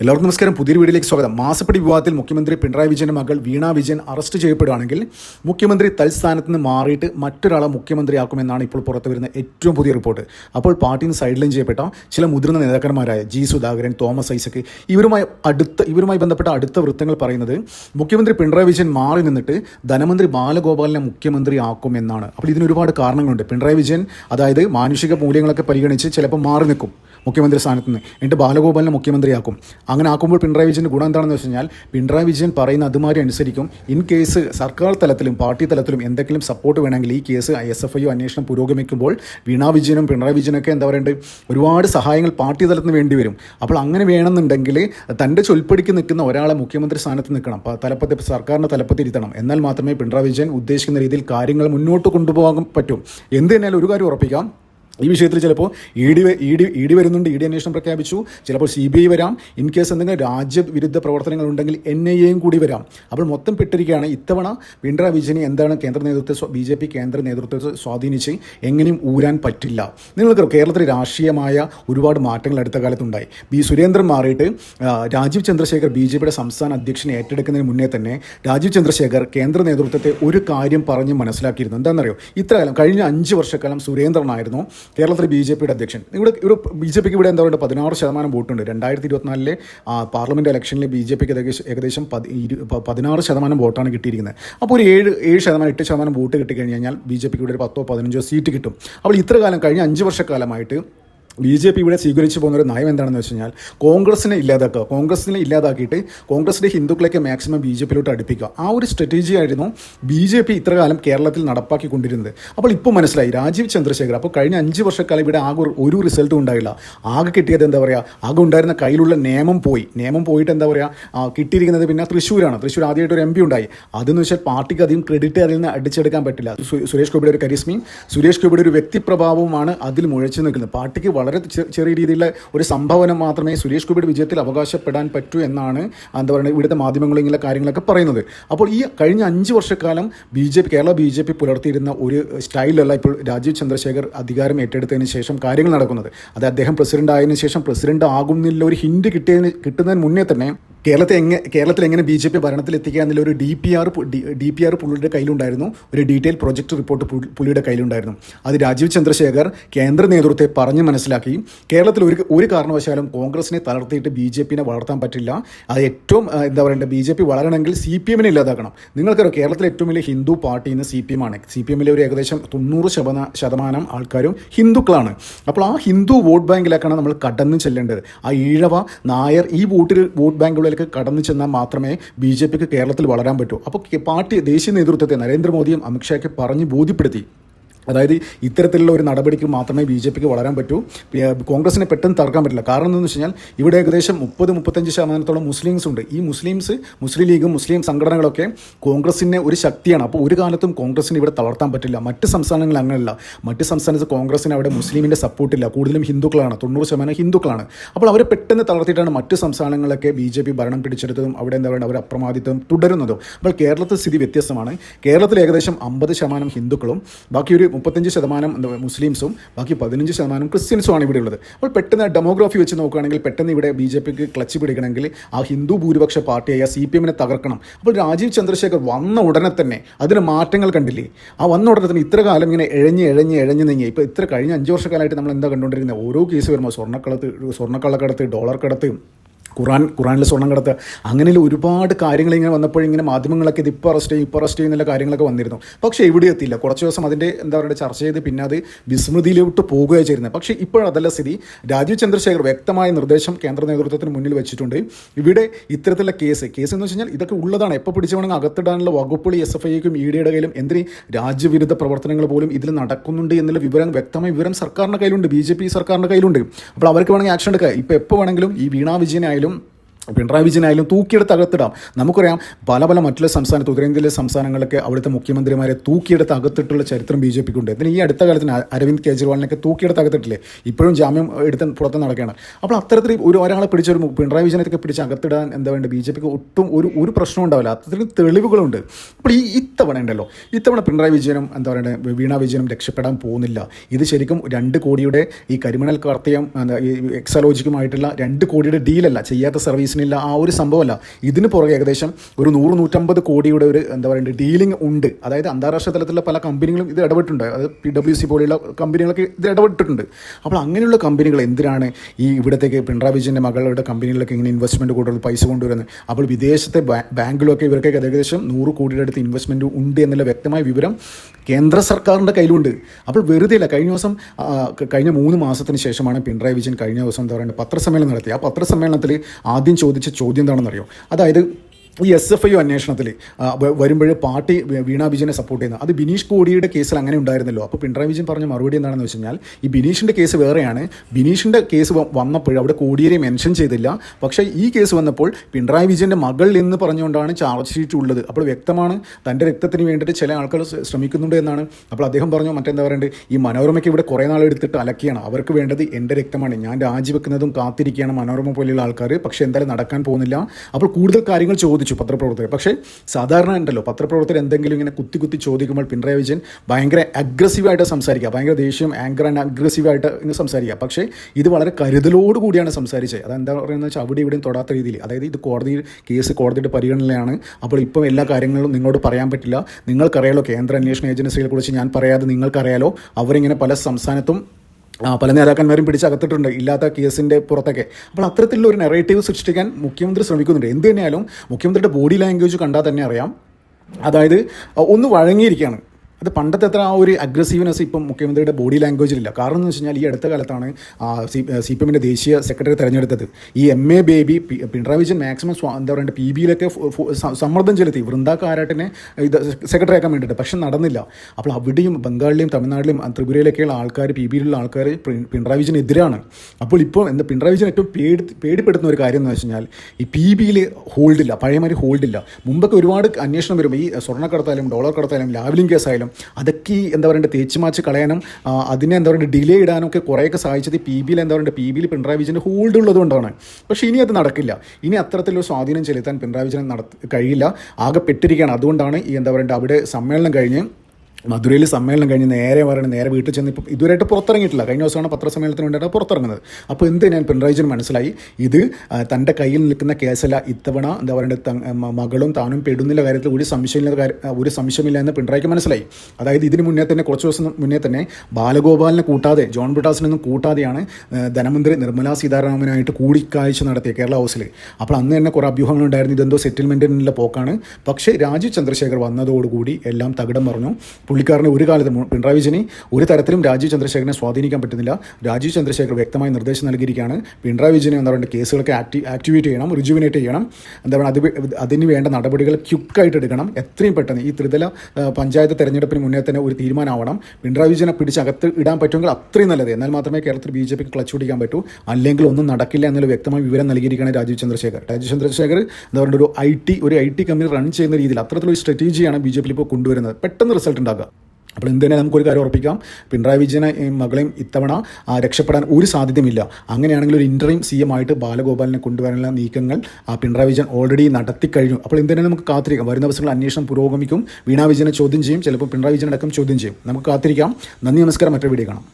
എല്ലാവർക്കും നമസ്കാരം. പുതിയൊരു വീഡിയോയിലേക്ക് സ്വാഗതം. മാസപ്പടി വിവാദത്തിൽ മുഖ്യമന്ത്രി പിണറായി വിജയന്റെ മകൾ വീണ വിജയൻ അറസ്റ്റ് ചെയ്യപ്പെടുകയാണെങ്കിൽ മുഖ്യമന്ത്രി തൽസ്ഥാനത്ത് നിന്ന് മാറിയിട്ട് മറ്റൊരാളെ മുഖ്യമന്ത്രിയാക്കുമെന്നാണ് ഇപ്പോൾ പുറത്തു വരുന്ന ഏറ്റവും പുതിയ റിപ്പോർട്ട്. അപ്പോൾ പാർട്ടിയിൽ നിന്ന് സൈഡ് ലൈൻ ചെയ്യപ്പെട്ട ചില മുതിർന്ന നേതാക്കന്മാരായ ജി സുധാകരൻ തോമസ് ഐസക് ഇവരുമായി അടുത്ത ഇവരുമായി ബന്ധപ്പെട്ട അടുത്ത വൃത്തങ്ങൾ പറയുന്നത് മുഖ്യമന്ത്രി പിണറായി വിജയൻ മാറി നിന്നിട്ട് ധനമന്ത്രി ബാലഗോപാലിനെ മുഖ്യമന്ത്രിയാക്കുമെന്നാണ്. അപ്പോൾ ഇതിനൊരുപാട് കാരണങ്ങളുണ്ട്. പിണറായി വിജയൻ അതായത് മാനുഷിക മൂല്യങ്ങളൊക്കെ പരിഗണിച്ച് ചിലപ്പോൾ മാറി നിൽക്കും. മുഖ്യമന്ത്രി സ്ഥാനത്ത് നിന്ന്. എന്നിട്ട് ബാലഗോപാലിനെ മുഖ്യമന്ത്രിയാക്കും. അങ്ങനെ ആക്കുമ്പോൾ പിണറായി വിജയന്റെ ഗുണം എന്താണെന്ന് വെച്ച് കഴിഞ്ഞാൽ പിണറായി വിജയൻ പറയുന്ന അതുമാതിരി അനുസരിക്കും. ഇൻ കേസ് സർക്കാർ തലത്തിലും പാർട്ടി തലത്തിലും എന്തെങ്കിലും സപ്പോർട്ട് വേണമെങ്കിൽ ഈ കേസ് എസ് എഫ് ഐ അന്വേഷണം പുരോഗമിക്കുമ്പോൾ വീണാ വിജയനും പിണറായി വിജയനൊക്കെ എന്താ പറയേണ്ടത് ഒരുപാട് സഹായങ്ങൾ പാർട്ടി തലത്തിന് വേണ്ടി വരും. അപ്പോൾ അങ്ങനെ വേണമെന്നുണ്ടെങ്കിൽ തന്റെ ചൊൽപ്പടിക്ക് നിൽക്കുന്ന ഒരാളെ മുഖ്യമന്ത്രി സ്ഥാനത്ത് നിൽക്കണം. തലപ്പത്ത് സർക്കാരിന്റെ തലപ്പത്തിരുത്തണം എന്നാൽ മാത്രമേ പിണറായി വിജയൻ ഉദ്ദേശിക്കുന്ന രീതിയിൽ കാര്യങ്ങൾ മുന്നോട്ട് കൊണ്ടുപോകാൻ പറ്റും. എന്ത് തന്നെയാലും ഒരു കാര്യം ഉറപ്പിക്കാം. ഈ വിഷയത്തിൽ ചിലപ്പോൾ E D E D E D വരുന്നുണ്ട് ഇ ഡി അന്വേഷണം പ്രഖ്യാപിച്ചു. ചിലപ്പോൾ സി ബി ഐ വരാം. ഇൻ കേസ് എന്തെങ്കിലും രാജ്യവിരുദ്ധ പ്രവർത്തനങ്ങൾ ഉണ്ടെങ്കിൽ എൻ ഐ എയും കൂടി വരാം. അപ്പോൾ മൊത്തം പെട്ടിരിക്കുകയാണ്. ഇത്തവണ പിണറായി വിജയനെ എന്താണ് കേന്ദ്ര നേതൃത്വത്തെ ബി ജെ പി കേന്ദ്ര നേതൃത്വത്തെ സ്വാധീനിച്ച് എങ്ങനെയും ഊരാൻ പറ്റില്ല. നിങ്ങൾക്ക് കേരളത്തിൽ രാഷ്ട്രീയമായ ഒരുപാട് മാറ്റങ്ങൾ അടുത്ത കാലത്തുണ്ടായി. ബി സുരേന്ദ്രൻ മാറിയിട്ട് രാജീവ് ചന്ദ്രശേഖർ ബി ജെ പിയുടെ സംസ്ഥാന അധ്യക്ഷനെ ഏറ്റെടുക്കുന്നതിന് മുന്നേ തന്നെ രാജീവ് ചന്ദ്രശേഖർ കേന്ദ്ര നേതൃത്വത്തെ ഒരു കാര്യം പറഞ്ഞ് മനസ്സിലാക്കിയിരുന്നു. എന്താണെന്നറിയോ? ഇത്രകാലം കഴിഞ്ഞ അഞ്ച് വർഷക്കാലം സുരേന്ദ്രനായിരുന്നു കേരളത്തിലെ ബി ജെ പിയുടെ അധ്യക്ഷൻ. ഇവിടെ ഇവിടെ ബി ജെ പിക്ക് ഇവിടെ എന്താ പറയുക പതിനാറ് ശതമാനം വോട്ടുണ്ട്. രണ്ടായിരത്തി ഇരുപത്തിനാലിലെ പാർലമെന്റ് ഇലക്ഷനിൽ ബി ജെ പിക്ക് ഏകദേശം പതിനാറ് ശതമാനം വോട്ടാണ് കിട്ടിയിരിക്കുന്നത്. അപ്പോൾ ഒരു ഏഴ് ഏഴ് ശതമാനം എട്ട് ശതമാനം വോട്ട് കിട്ടിക്കഴിഞ്ഞ് കഴിഞ്ഞാൽ ബി ജെ പിക്ക് ഇവിടെ ഒരു പത്തോ പതിനഞ്ചോ സീറ്റ് കിട്ടും. അപ്പോൾ ഇത്ര കാലം കഴിഞ്ഞ അഞ്ച് വർഷക്കാലമായിട്ട് ബി ജെ പി ഇവിടെ സ്വീകരിച്ചു പോകുന്ന ഒരു നയം എന്താണെന്ന് വെച്ച് കഴിഞ്ഞാൽ കോൺഗ്രസിനെ ഇല്ലാതാക്കുക. കോൺഗ്രസിനെ ഇല്ലാതാക്കിയിട്ട് കോൺഗ്രസിന്റെ ഹിന്ദുക്കളെയൊക്കെ മാക്സിമം ബി ജെ പിയിലോട്ട് അടുപ്പിക്കുക. ആ ഒരു സ്ട്രാറ്റജി ആയിരുന്നു ബി ജെ പി ഇത്രകാലം കേരളത്തിൽ നടപ്പാക്കിക്കൊണ്ടിരുന്നത്. അപ്പോൾ ഇപ്പോൾ മനസ്സിലായി. രാജീവ് ചന്ദ്രശേഖർ അപ്പോൾ കഴിഞ്ഞ അഞ്ച് വർഷക്കാലം ഇവിടെ ആകെ ഒരു- റിസൾട്ടും ഉണ്ടായില്ല. ആകെ കിട്ടിയത് എന്താ പറയുക ആകെ ഉണ്ടായിരുന്ന കയ്യിലുള്ള നിയമം പോയി. നിയമം പോയിട്ട് എന്താ പറയുക കിട്ടിയിരിക്കുന്നത് പിന്നെ തൃശ്ശൂരാണ്. തൃശ്ശൂർ ആദ്യമായിട്ട് ഒരു എം പി ഉണ്ടായി. അതെന്ന് വെച്ചാൽ പാർട്ടിക്ക് അധികം ക്രെഡിറ്റ് അതിൽ നിന്ന് അടിച്ചെടുക്കാൻ പറ്റില്ല. സുരേഷ് ഗോപിയുടെ ഒരു കരിസ്മയും സുരേഷ് ഗോപിയുടെ ഒരു വ്യക്തിപ്രഭാവവുമാണ് അതിൽ മുഴച്ചു നിൽക്കുന്നത്. പാർട്ടിക്ക് വളരെ ചെറിയ രീതിയിലുള്ള ഒരു സംഭവനം മാത്രമേ സുരേഷ് ഗോപിയുടെ വിജയത്തിൽ അവകാശപ്പെടാൻ പറ്റൂ എന്നാണ് എന്താ പറയുക ഇവിടുത്തെ മാധ്യമങ്ങളും ഇങ്ങനെ കാര്യങ്ങളൊക്കെ പറയുന്നത്. അപ്പോൾ ഈ കഴിഞ്ഞ അഞ്ച് വർഷക്കാലം B J P Kerala B J P പുലർത്തിയിരുന്ന ഒരു സ്റ്റൈലല്ല ഇപ്പോൾ രാജീവ് ചന്ദ്രശേഖർ അധികാരം ഏറ്റെടുത്തതിന് ശേഷം കാര്യങ്ങൾ നടക്കുന്നത്. അത് അദ്ദേഹം പ്രസിഡന്റ് ആയതിനു ശേഷം പ്രസിഡന്റ് ആകുന്നില്ല ഒരു ഹിന്റ് കിട്ടിയതിന് കിട്ടുന്നതിന് മുന്നേ തന്നെ കേരളത്തെ എങ്ങനെ കേരളത്തിൽ എങ്ങനെ ബി ജെ പി ഭരണത്തിൽ എത്തിക്കുക എന്നുള്ള ഒരു D P R D P R പുള്ളിയുടെ കയ്യിലുണ്ടായിരുന്നു. ഒരു ഡീറ്റെയിൽ പ്രൊജക്ട് റിപ്പോർട്ട് പുള്ളി- പുള്ളിയുടെ കയ്യിലുണ്ടായിരുന്നു. അത് രാജീവ് ചന്ദ്രശേഖർ കേന്ദ്ര നേതൃത്വത്തെ പറഞ്ഞ് മനസ്സിലാക്കി. കേരളത്തിൽ ഒരു ഒരു കാരണവശാലും കോൺഗ്രസിനെ തളർത്തിയിട്ട് ബി ജെ പിനെ വളർത്താൻ പറ്റില്ല. അത് ഏറ്റവും എന്താ പറയേണ്ടത് ബി ജെ പി വളരണമെങ്കിൽ സി പി എമ്മിനെ ഇല്ലാതാക്കണം. നിങ്ങൾക്കറിയാം കേരളത്തിലെ ഏറ്റവും വലിയ ഹിന്ദു പാർട്ടി ഇന്ന് സി പി എം ആണ് സി പി എമ്മിലെ ഒരു ഏകദേശം തൊണ്ണൂറ് ശതമാനം ആൾക്കാരും ഹിന്ദുക്കളാണ്. അപ്പോൾ ആ ഹിന്ദു വോട്ട് ബാങ്കിലേക്കാണ് നമ്മൾ കടന്നു ചെല്ലേണ്ടത്. ആ ഈഴവ നായർ ഈ വോട്ടിൽ വോട്ട് ബാങ്കുകളിലേക്ക് കടന്നു ചെന്നാൽ മാത്രമേ ബി ജെ പിക്ക് കേരളത്തിൽ വളരാൻ പറ്റൂ. അപ്പോൾ പാർട്ടി ദേശീയ നേതൃത്വത്തെ നരേന്ദ്രമോദിയും അമിത്ഷായ്ക്ക് പറഞ്ഞ് ബോധ്യപ്പെടുത്തി. അതായത് ഇത്തരത്തിലുള്ള ഒരു നടപടിക്ക് മാത്രമേ ബി ജെ പിക്ക് വളരാൻ പറ്റൂ. കോൺഗ്രസിനെ പെട്ടെന്ന് തകർക്കാൻ പറ്റില്ല. കാരണം എന്താണെന്ന് വെച്ച് കഴിഞ്ഞാൽ ഇവിടെ ഏകദേശം മുപ്പത് മുപ്പത്തഞ്ച് ശതമാനത്തോളം മുസ്ലിംസ് ഉണ്ട്. ഈ മുസ്ലിംസ് മുസ്ലിം ലീഗും മുസ്ലിം സംഘടനകളൊക്കെ കോൺഗ്രസിന്റെ ഒരു ശക്തിയാണ്. അപ്പോൾ ഒരു കാലത്തും കോൺഗ്രസിന് ഇവിടെ തളർത്താൻ പറ്റില്ല. മറ്റ് സംസ്ഥാനങ്ങളിൽ അങ്ങനെയല്ല. മറ്റ് സംസ്ഥാനത്ത് കോൺഗ്രസിന് അവിടെ മുസ്ലിമിന്റെ സപ്പോർട്ടില്ല കൂടുതലും ഹിന്ദുക്കളാണ്. തൊണ്ണൂറ് ശതമാനം ഹിന്ദുക്കളാണ്. അപ്പോൾ അവരെ പെട്ടെന്ന് തളർത്തിയിട്ടാണ് മറ്റ് സംസ്ഥാനങ്ങളൊക്കെ ബി ജെ പി ഭരണം പിടിച്ചെടുത്തതും അവിടെ എന്താ പറയുക അവർ അപ്രമാദിത്വം തുടരുന്നതും. അപ്പോൾ കേരളത്തിൽ സ്ഥിതി വ്യത്യസ്തമാണ്. കേരളത്തിൽ ഏകദേശം അമ്പത് ശതമാനം ഹിന്ദുക്കളും. ബാക്കി ഒരു മുപ്പത്തഞ്ച് ശതമാനം മുസ്ലിംസും ബാക്കി പതിനഞ്ച് ശതമാനം ക്രിസ്ത്യൻസുമാണ് ഇവിടെ ഉള്ളത്. അപ്പോൾ പെട്ടെന്ന് ഡെമോഗ്രാഫി വെച്ച് നോക്കുകയാണെങ്കിൽ പെട്ടെന്ന് ഇവിടെ ബി ജെ പിക്ക് ക്ലച്ച് പിടിക്കണമെങ്കിൽ ആ ഹിന്ദു ഭൂരിപക്ഷ പാർട്ടിയായ സി പി എമ്മിനെ തകർക്കണം. അപ്പോൾ രാജീവ് ചന്ദ്രശേഖർ വന്ന ഉടനെ തന്നെ അതിന് മാറ്റങ്ങൾ കണ്ടില്ലേ? ആ വന്ന ഉടനെ തന്നെ ഇത്ര കാലം ഇങ്ങനെ എഴഞ്ഞ് എഴഞ്ഞ് എഴഞ്ഞ് നീങ്ങി. ഇപ്പോൾ ഇത്ര കഴിഞ്ഞ അഞ്ച് വർഷക്കാലമായിട്ട് നമ്മൾ എന്താ കണ്ടുകൊണ്ടിരിക്കുന്നത്? ഓരോ കേസ് വരുമ്പോൾ സ്വർണക്കടത്ത് സ്വർണക്കള്ളക്കടത്ത് ഡോളർ കടത്ത് ഖുറാൻ ഖുറാനിലെ സ്വർണം കടത്ത് അങ്ങനെയുള്ള ഒരുപാട് കാര്യങ്ങൾ ഇങ്ങനെ വന്നപ്പോൾ ഇങ്ങനെ മാധ്യമങ്ങളൊക്കെ ഇത് ഇപ്പോൾ അറസ്റ്റ് ചെയ്യും ഇപ്പോൾ അറസ്റ്റ് ചെയ്യുന്നുള്ള കാര്യങ്ങളൊക്കെ വന്നിരുന്നു. പക്ഷേ എവിടെ എത്തിയില്ല. കുറച്ച് ദിവസം അതിന്റെ എന്താ പറയുക ചർച്ച ചെയ്ത് പിന്നെ അത് വിസ്മൃതിയിലോട്ട് പോകുകയാണ് ചെയ്യുന്നത് പക്ഷേ ഇപ്പോഴതല്ല സ്ഥിതി. രാജീവ് ചന്ദ്രശേഖർ വ്യക്തമായ നിർദ്ദേശം കേന്ദ്ര നേതൃത്വത്തിന് മുന്നിൽ വെച്ചിട്ടുണ്ട്. ഇവിടെ ഇത്തരത്തിലുള്ള കേസ് കേസ് എന്ന് വെച്ച് കഴിഞ്ഞാൽ ഇതൊക്കെ ഉള്ളതാണ്. എപ്പോൾ പിടിച്ചു വേണമെങ്കിൽ അകത്തിടാനുള്ള വകുപ്പുകൾ എസ് എഫ് ഐക്കും ഇ ഡിയുടെ കയ്യിലും എന്തിന് രാജ്യവിരുദ്ധ പ്രവർത്തനങ്ങൾ പോലും ഇതിൽ നടക്കുന്നുണ്ട് എന്നുള്ള വിവരം വ്യക്തമായ വിവരം സർക്കാരിന്റെ കയ്യിലുണ്ട്. ബി ജെ പി സർക്കാരിന്റെ കയ്യിലുണ്ട്. അപ്പോൾ അവർക്ക് വേണമെങ്കിൽ ആക്ഷൻ എടുക്കുക ഇപ്പോൾ എപ്പോൾ വേണമെങ്കിലും ഈ വീണാ വിജയനായാലും പിണറായി വിജയനായാലും തൂക്കിയെടുത്ത് അകത്തിടാം. നമുക്കറിയാം പല പല മറ്റുള്ള സംസ്ഥാനത്ത് ഉത്തരേന്ത്യയിലെ സംസ്ഥാനങ്ങളൊക്കെ അവിടുത്തെ മുഖ്യമന്ത്രിമാരെ തൂക്കിയെടുത്ത് അകത്തിട്ടുള്ള ചരിത്രം ബി ജെ പിക്കുണ്ട് എന്തിന് ഈ അടുത്ത കാലത്തിന് അരവിന്ദ് കെജ്രിവാളിനൊക്കെ തൂക്കിയെടുത്ത് അകത്തിട്ടില്ലേ? ഇപ്പോഴും ജാമ്യം എടുത്ത് പുറത്ത് നടക്കുകയാണ്. അപ്പോൾ അത്തരത്തിൽ ഒരു ഒരാളെ പിടിച്ചൊരു പിണറായി വിജയനൊക്കെ പിടിച്ച് അകത്തിടാൻ എന്താ വേണ്ട ബി ജെ പിക്ക് ഒട്ടും ഒരു ഒരു പ്രശ്നവും ഉണ്ടാവില്ല. അത്തരത്തിൽ തെളിവുകളുണ്ട്. അപ്പോൾ ഈ ഇത്തവണ ഉണ്ടല്ലോ. ഇത്തവണ പിണറായി വിജയനും എന്താ പറയുക വീണ വിജയനും രക്ഷപ്പെടാൻ പോകുന്നില്ല. ഇത് ശരിക്കും രണ്ട് കോടിയുടെ ഈ കരിമണൽ കാർത്തിയം എക്സലോജിക്കുമായിട്ടുള്ള രണ്ട് കോടിയുടെ ഡീലല്ല ചെയ്യാത്ത സർവീസിനില്ല ആ ഒരു സംഭവമല്ല. ഇതിന് പുറകെ ഏകദേശം ഒരു നൂറ് നൂറ്റമ്പത് കോടിയുടെ ഒരു എന്താ പറയുക ഡീലിംഗ് ഉണ്ട്. അതായത് അന്താരാഷ്ട്ര തലത്തിലുള്ള പല കമ്പനികളും ഇത് ഇടപെട്ടിട്ടുണ്ട്. അത് പി ഡബ്ല്യു സി പോലെയുള്ള കമ്പനികളൊക്കെ ഇത് ഇടപെട്ടിട്ടുണ്ട്. അപ്പോൾ അങ്ങനെയുള്ള കമ്പനികൾ എന്തിനാണ് ഈ ഇവിടത്തേക്ക് പിണറായി വിജയന്റെ മകളുടെ കമ്പനികളിലൊക്കെ ഇങ്ങനെ ഇൻവെസ്റ്റ്മെന്റ് കൂടുതൽ പൈസ കൊണ്ടുവരുന്നത്? അപ്പോൾ വിദേശത്തെ ബാങ്കിലൊക്കെ ഇവർക്കൊക്കെ ഏകദേശം നൂറ് കോടിയുടെ അടുത്ത് ഇൻവെസ്റ്റ്മെന്റ് ഉണ്ട് എന്നുള്ള വ്യക്തമായ വിവരം കേന്ദ്ര സർക്കാരിന്റെ കയ്യിലുണ്ട്. അപ്പോൾ വെറുതെ അല്ല കഴിഞ്ഞ ദിവസം കഴിഞ്ഞ മൂന്ന് മാസത്തിന് ശേഷമാണ് പിണറായി വിജയൻ കഴിഞ്ഞ ദിവസം എന്താ പറയുക പത്രസമ്മേളനം നടത്തി ആ പത്രസമ്മേളനത്തിൽ ആദ്യം ചോദിച്ച ചോദ്യം എന്താണെന്നറിയോ? അതായത് ഈ എസ് എഫ് ഐ അന്വേഷണത്തിൽ വരുമ്പോൾ പാർട്ടി വീണ വിജയനെ സപ്പോർട്ട് ചെയ്യുന്നത് അത് ബിനീഷ് കോടിയുടെ കേസിൽ അങ്ങനെ ഉണ്ടായിരുന്നല്ലോ. അപ്പോൾ പിണറായി വിജയൻ പറഞ്ഞ മറുപടി എന്താണെന്ന് വെച്ച് കഴിഞ്ഞാൽ ഈ ബിനീഷിന്റെ കേസ് വേറെയാണ്. ബിനീഷിന്റെ കേസ് വന്നപ്പോൾ അവിടെ കോടിയേരെ മെൻഷൻ ചെയ്തില്ല. പക്ഷേ ഈ കേസ് വന്നപ്പോൾ പിണറായി വിജയന്റെ മകൾ എന്ന് പറഞ്ഞുകൊണ്ടാണ് ചാർജ് ഷീറ്റ് ഉള്ളത്. അപ്പോൾ വ്യക്തമാണ് തന്റെ രക്തത്തിന് വേണ്ടിയിട്ട് ചില ആൾക്കാർ ശ്ര- ശ്രമിക്കുന്നുണ്ട് എന്നാണ്. അപ്പോൾ അദ്ദേഹം പറഞ്ഞു മറ്റെന്താ പറയേണ്ടത് ഈ മനോരമയ്ക്ക് ഇവിടെ കുറേ നാൾ എടുത്തിട്ട് അലക്കിയാണ്. അവർക്ക് വേണ്ടത് എന്റെ രക്തമാണ്. ഞാൻ രാജിവെക്കുന്നതും കാത്തിരിക്കുകയാണ് മനോരമ പോലെയുള്ള ആൾക്കാർ പക്ഷേ എന്തായാലും നടക്കാൻ പോകുന്നില്ല. അപ്പോൾ കൂടുതൽ കാര്യങ്ങൾ ചോദിച്ചു പത്രപ്രവർത്തകർ. പക്ഷേ സാധാരണ ഉണ്ടല്ലോ പത്രപ്രവർത്തകർ എന്തെങ്കിലും ഇങ്ങനെ കുത്തി കുത്തി ചോദിക്കുമ്പോൾ പിണറായി വിജയൻ ഭയങ്കര അഗ്രസീവായിട്ട് സംസാരിക്കുക ഭയങ്കര ദേഷ്യം ആങ്കർ ആൻഡ് അഗ്രസീവായിട്ട് ഇങ്ങനെ സംസാരിക്കുക. പക്ഷേ ഇത് വളരെ കരുതലോട് കൂടിയാണ് സംസാരിച്ചത്. അതെന്താ പറയുന്നത് വെച്ചാൽ അവിടെ ഇവിടെയും തൊടാത്ത രീതിയിൽ അതായത് ഇത് കോടതിയിൽ കേസ് കോടതിയുടെ പരിഗണനയിലാണ്. അപ്പോൾ ഇപ്പം എല്ലാ കാര്യങ്ങളും നിങ്ങളോട് പറയാൻ പറ്റില്ല. നിങ്ങൾക്കറിയാലോ കേന്ദ്ര അന്വേഷണ ഏജൻസികളെ കുറിച്ച് ഞാൻ പറയാതെ നിങ്ങൾക്കറിയാലോ അവരിങ്ങനെ പല സംസ്ഥാനത്തും പല നേതാക്കന്മാരും പിടിച്ചകത്തിട്ടുണ്ട് ഇല്ലാത്ത കേസിന്റെ പുറത്തൊക്കെ. അപ്പോൾ അത്തരത്തിലുള്ള ഒരു നെറേറ്റീവ് സൃഷ്ടിക്കാൻ മുഖ്യമന്ത്രി ശ്രമിക്കുന്നുണ്ട്. എന്ത് തന്നെയാലും മുഖ്യമന്ത്രിയുടെ ബോഡി ലാംഗ്വേജ് കണ്ടാൽ തന്നെ അറിയാം. അതായത് ഒന്ന് വഴങ്ങിയിരിക്കുകയാണ്. അത് പണ്ടത്തെ അത്ര ആ ഒരു അഗ്രസീവ്നെസ് ഇപ്പം മുഖ്യമന്ത്രിയുടെ ബോഡി ലാംഗ്വേജിലില്ല കാരണം എന്ന് വെച്ച് കഴിഞ്ഞാൽ ഈ അടുത്ത കാലത്താണ് സി പി എമ്മിന്റെ ദേശീയ സെക്രട്ടറി തെരഞ്ഞെടുത്തത്. ഈ M A Baby Pinarayi Vijayan maximum എന്താ പറയുക പി ബിയിലൊക്കെ സമ്മർദ്ദം ചെലുത്തി. വൃന്ദ കാരാട്ടിനെ ഇത് സെക്രട്ടറി ആക്കാൻ വേണ്ടിയിട്ട്. പക്ഷെ നടന്നില്ല. അപ്പോൾ അവിടെയും ബംഗാളിലെയും തമിഴ്നാട്ടിലെയും ത്രിപുരയിലൊക്കെയുള്ള ആൾക്കാർ പി ബിയിലുള്ള ആൾക്കാർ പിണറായി വിജയൻ എതിരാണ്. അപ്പോൾ ഇപ്പോൾ എന്താ പിണറായി വിജയൻ ഏറ്റവും പേടി പേടിപ്പെടുത്തുന്ന ഒരു കാര്യം എന്ന് വെച്ച് കഴിഞ്ഞാൽ ഈ പി ബിയിൽ ഹോൾഡില്ല പഴയമാതിരി ഹോൾഡില്ല മുമ്പൊക്കെ ഒരുപാട് അന്വേഷണം വരും. ഈ സ്വർണക്കടത്തായാലും ഡോളർ കടത്തായാലും ലാവലിംഗ് കേസായാലും അതൊക്കെ എന്താ പറയുക തേച്ച് മാച്ച് കളയാനും അതിനെ എന്താ പറയുക ഡിലേ ഇടാനൊക്കെ കുറേയൊക്കെ സഹായിച്ചത് പി ബിയിൽ എന്താ പറയുക പി ബിയിൽ പിണറായി വിജയന്റെ ഹോൾഡ് ഉള്ളതുകൊണ്ടാണ്. പക്ഷേ ഇനി അത് നടക്കില്ല. ഇനി അത്തരത്തിലൊരു സ്വാധീനം ചെലുത്താൻ പിണറായി വിജയൻ നട കഴിയില്ല. ആകെ പെട്ടിരിക്കുകയാണ്. അതുകൊണ്ടാണ് ഈ എന്താ പറയുക അവിടെ സമ്മേളനം കഴിഞ്ഞ് മധുരയിൽ സമ്മേളനം കഴിഞ്ഞ് നേരെ പറയണത് നേരെ വീട്ടിൽ ചെന്ന് ഇപ്പം ഇതുവരെയായിട്ട് പുറത്തിറങ്ങിയിട്ടില്ല. കഴിഞ്ഞ ദിവസമാണ് പത്രസമ്മേളനത്തിന് വേണ്ടിയിട്ട് പുറത്തിറങ്ങുന്നത്. അപ്പോൾ എന്ത് ഞാൻ പിണറായിജിന് മനസ്സിലായി? ഇത് തന്റെ കയ്യിൽ നിൽക്കുന്ന കേസല്ല. ഇത്തവണ എന്താ പറയുക മകളും താനും പെടുന്നില്ല കാര്യത്തിൽ ഒരു സംശയമില്ല ഒരു സംശയമില്ല എന്ന് പിണറായിക്ക് മനസ്സിലായി. അതായത് ഇതിന് മുന്നേ തന്നെ കുറച്ച് ദിവസം മുന്നേ തന്നെ ബാലഗോപാലിനെ കൂട്ടാതെ ജോൺ ബ്രിട്ടാസിനൊന്നും കൂട്ടാതെയാണ് ധനമന്ത്രി നിർമ്മലാ സീതാരാമനുമായിട്ട് കൂടിക്കാഴ്ച നടത്തിയത് കേരള ഹൗസിൽ അപ്പോൾ അന്ന് തന്നെ കുറേ അഭ്യൂഹങ്ങളുണ്ടായിരുന്നു ഇതെന്തോ സെറ്റിൽമെന്റിനുള്ള പോക്കാണ്. പക്ഷേ രാജീവ് ചന്ദ്രശേഖർ വന്നതോടുകൂടി എല്ലാം തകിടം പറഞ്ഞു പുള്ളിക്കാരന് ഒരു കാലത്ത് പിണറായി വിജയന് ഒരു തരത്തിലും രാജീവ് ചന്ദ്രശേഖരനെ സ്വാധീനിക്കാൻ പറ്റുന്നില്ല. രാജീവ് ചന്ദ്രശേഖർ വ്യക്തമായ നിർദ്ദേശം നൽകിയിരിക്കുകയാണ്. പിണറായി വിജയനെ എന്താ പറയുക കേസുകളൊക്കെ ആക്ടി ആക്ടിവേറ്റ് ചെയ്യണം റിജുവിനേറ്റ് ചെയ്യണം. എന്താ പറയുക അത് അതിന് വേണ്ട നടപടികൾ ക്യുക്കായിട്ട് എടുക്കണം. എത്രയും പെട്ടെന്ന് ഈ ത്രിതല പഞ്ചായത്ത് തെരഞ്ഞെടുപ്പിന് മുന്നേ തന്നെ ഒരു തീരുമാനമാവണം. പിണറായി വിജയനെ പിടിച്ച് അകത്ത് ഇടാൻ പറ്റുമെങ്കിൽ അത്രയും നല്ലത്. എന്നാൽ മാത്രമേ കേരളത്തിൽ ബി ജെ പിക്ക് ക്ലച്ച് പിടിക്കാൻ പറ്റൂ. അല്ലെങ്കിൽ ഒന്നും നടക്കില്ല എന്നുള്ള വ്യക്തമായ വിവരം നൽകിയിരിക്കുകയാണ് രാജീവ് ചന്ദ്രശേഖർ. രാജീവ് ചന്ദ്രശേഖർ എന്താ പറയുക ഒരു ഐ ടി ഒരു ഐ ടി കമ്പനി റൺ ചെയ്യുന്ന രീതിയിൽ അത്തരത്തിലൊരു സ്ട്രാറ്റജിയാണ് ബി ജെ പിയിൽ ഇപ്പോൾ കൊണ്ടുവരുന്നത്. പെട്ടെന്ന് റിസൾട്ട് ഉണ്ടാക്കുക അപ്പോൾ എന്ത് തന്നെ നമുക്കൊരു കാര്യം ഉറപ്പിക്കാം. പിണറായി വിജയനെ മകളെയും ഇത്തവണ രക്ഷപ്പെടാൻ ഒരു സാധ്യതയുമില്ല. അങ്ങനെയാണെങ്കിൽ ഒരു ഇന്റർവ്യൂ സി എം ആയിട്ട് ബാലഗോപാലിനെ കൊണ്ടുവരാനുള്ള നീക്കങ്ങൾ ആ, പിണറായി വിജയൻ ഓൾറെഡി നടത്തിക്കഴിഞ്ഞു അപ്പോൾ എന്ത് തന്നെ നമുക്ക് കാത്തിരിക്കാം. വരുന്ന ദിവസങ്ങളിൽ അന്വേഷണം പുരോഗമിക്കും. വീണാ വിജയനെ ചോദ്യം ചെയ്യും. ചിലപ്പോൾ പിണറായി വിജയൻ അടക്കം ചോദ്യം ചെയ്യും. നമുക്ക് കാത്തിരിക്കാം. നന്ദി നമസ്കാരം. മറ്റൊരു വീഡിയോ കാണാം.